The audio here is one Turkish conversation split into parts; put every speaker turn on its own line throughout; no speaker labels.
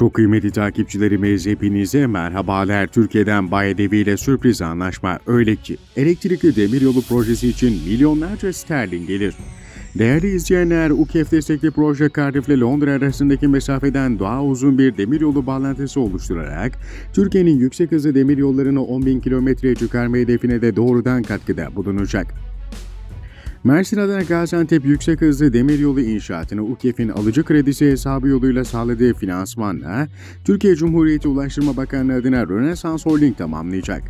Çok kıymetli takipçilerimiz hepinize merhabalar. Türkiye'den Bayedevi ile sürpriz anlaşma öyle ki elektrikli demiryolu projesi için milyonlarca sterlin gelir. Değerli izleyenler, UKEF destekli proje Cardiff ile Londra arasındaki mesafeden daha uzun bir demiryolu bağlantısı oluşturarak Türkiye'nin yüksek hızlı demiryollarını 10.000 kilometreye çıkarma hedefine de doğrudan katkıda bulunacak. Mersin Adana Gaziantep yüksek hızlı demiryolu inşaatını UKEF'in alıcı kredisi hesabı yoluyla sağladığı finansmanla Türkiye Cumhuriyeti Ulaştırma Bakanlığı adına Rönesans Holding tamamlayacak.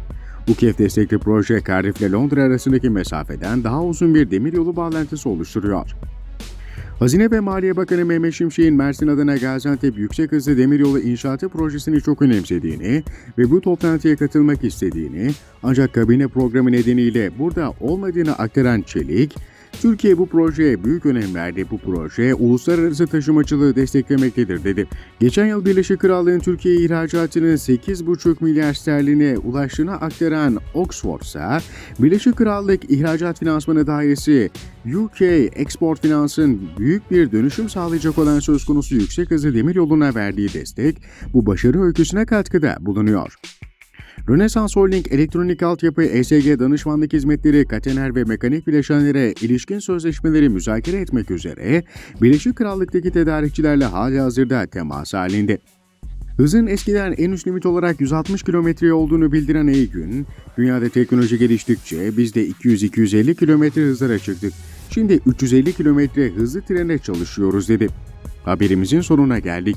UKEF destekli proje Cardiff ile Londra arasındaki mesafeden daha uzun bir demiryolu bağlantısı oluşturuyor. Hazine ve Maliye Bakanı Mehmet Şimşek'in Mersin Adana Gaziantep Yüksek Hızlı Demiryolu İnşaatı projesini çok önemsediğini ve bu toplantıya katılmak istediğini ancak kabine programı nedeniyle burada olmadığını aktaran Çelik, Türkiye bu projeye büyük önem verdi. Bu proje uluslararası taşımacılığı desteklemektedir dedi. Geçen yıl Birleşik Krallığın Türkiye ihracatının 8,5 milyar sterline ulaştığını aktaran Oxford ise Birleşik Krallık İhracat Finansmanı Dairesi UK Export Finans'ın büyük bir dönüşüm sağlayacak olan söz konusu yüksek hızlı demiryoluna verdiği destek bu başarı öyküsüne katkıda bulunuyor. Rönesans Holding elektronik altyapı, ESG danışmanlık hizmetleri, katener ve mekanik bileşenlere ilişkin sözleşmeleri müzakere etmek üzere Birleşik Krallık'taki tedarikçilerle hali hazırda temas halinde. Hızın eskiden en üst limit olarak 160 kilometre olduğunu bildiren Eygün, dünyada teknoloji geliştikçe biz de 200-250 kilometre hızlara çıktık. Şimdi 350 kilometre hızlı trene çalışıyoruz dedi. Haberimizin sonuna geldik.